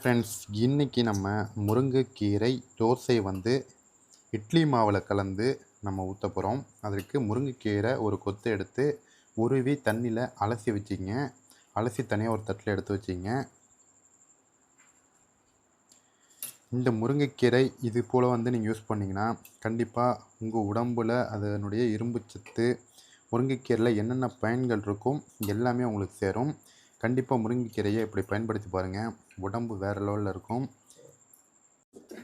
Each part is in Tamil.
ஃப்ரெண்ட்ஸ் இன்றைக்கி நம்ம முருங்கைக்கீரை தோசை வந்து இட்லி மாவில் கலந்து நம்ம ஊற்ற போகிறோம் அதற்கு முருங்கைக்கீரை ஒரு கொத்து எடுத்து உருவி தண்ணியில் அலசி வச்சிங்க. அலசி தனியாக ஒரு தட்டில் எடுத்து வச்சிங்க. இந்த முருங்கைக்கீரை இது போல் வந்து நீங்கள் யூஸ் பண்ணிங்கன்னா கண்டிப்பாக உங்கள் உடம்பில் அதனுடைய இரும்பு சத்து முருங்கைக்கீரையில் என்னென்ன பயன்கள் இருக்கும் எல்லாமே உங்களுக்கு சேரும். கண்டிப்பாக முருங்கைக்கீரையை இப்படி பயன்படுத்தி பாருங்கள் உடம்பு வேறு லெவலில் இருக்கும்.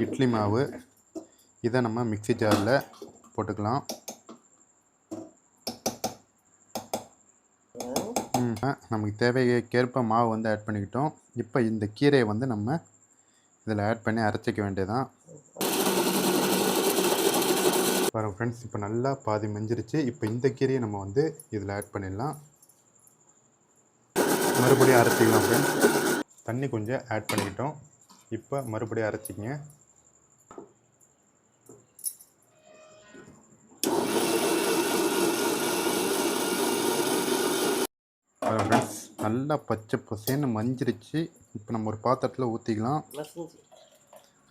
இட்லி மாவு இதை நம்ம மிக்ஸி ஜாரில் போட்டுக்கலாம். நமக்கு தேவைக்கேற்ப மாவு வந்து ஆட் பண்ணிக்கிட்டோம். இப்போ இந்த கீரையை வந்து நம்ம இதில் ஆட் பண்ணி அரைச்சிக்க வேண்டியதான் பாருங்கள் ஃப்ரெண்ட்ஸ் இப்போ நல்லா பாதி மஞ்சிருச்சு. இப்போ இந்த கீரையை நம்ம வந்து இதில் ஆட் பண்ணிடலாம். மறுபடியும் அரைச்சிக்கலாம் ஃப்ரெண்ட்ஸ் தண்ணி கொஞ்சம் ஆட் பண்ணிக்கிட்டோம். இப்போ மறுபடியும் அரைச்சிக்கங்க. ஃப்ரெண்ட்ஸ் நல்லா பச்சை பசேன்னு மஞ்சிருச்சு. இப்போ நம்ம ஒரு பாத்திரத்தில் ஊற்றிக்கலாம்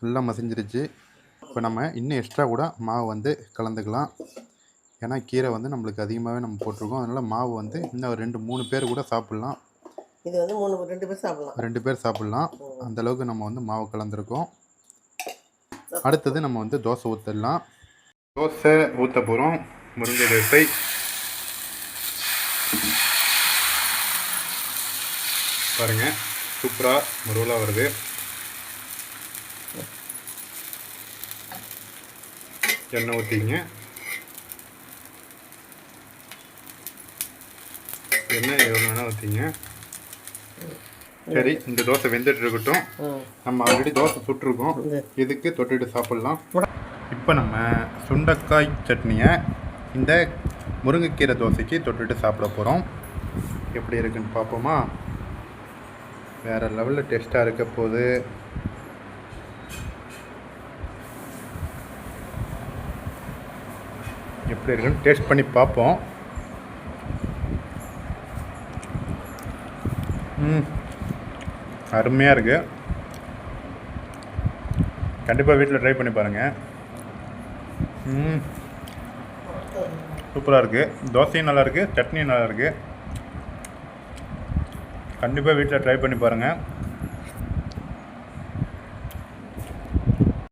நல்லா மசிஞ்சிருச்சு. இப்போ நம்ம இன்னும் எக்ஸ்ட்ரா கூட மாவு வந்து கலந்துக்கலாம். ஏன்னா கீரை வந்து நம்மளுக்கு அதிகமாகவே நம்ம போட்டிருக்கோம். அதனால் மாவு வந்து இன்னும் ஒரு ரெண்டு மூணு பேர் கூட சாப்பிட்லாம். இது வந்து மூணு ரெண்டு பேர் சாப்பிடலாம். ரெண்டு பேர் சாப்பிட்லாம். அந்த அளவுக்கு நம்ம வந்து மாவு கலந்துருக்கோம். அடுத்தது நம்ம வந்து தோசை ஊற்றிடலாம் தோசை ஊற்ற போகிறோம் முருங்கை தோசை. பாருங்கள் சூப்பராக முருகலாக வருது. எண்ணெய் ஊற்றிங்க எண்ணெய் எவ்வளோ வேணால் ஊற்றிங்க சரி இந்த தோசை வெந்துட்டு இருக்கட்டும். நம்ம ஆல்ரெடி தோசை சுட்டிருக்கோம். இதுக்கு தொட்டுட்டு சாப்பிட்லாம். இப்போ நம்ம சுண்டைக்காய் சட்னியை இந்த முருங்கைக்கீரை தோசைக்கு தொட்டுட்டு சாப்பிட போகிறோம் எப்படி இருக்குன்னு பார்ப்போமா? வேறு லெவலில் டேஸ்ட்டாக இருக்க போகுது. எப்படி இருக்குன்னு டேஸ்ட் பண்ணி பார்ப்போம். அருமையாக இருக்குது கண்டிப்பாக வீட்டில் ட்ரை பண்ணி பாருங்கள் ம். சூப்பராக இருக்குது தோசையும் நல்லாயிருக்கு சட்னியும் நல்லாயிருக்கு கண்டிப்பாக வீட்டில் ட்ரை பண்ணி பாருங்கள்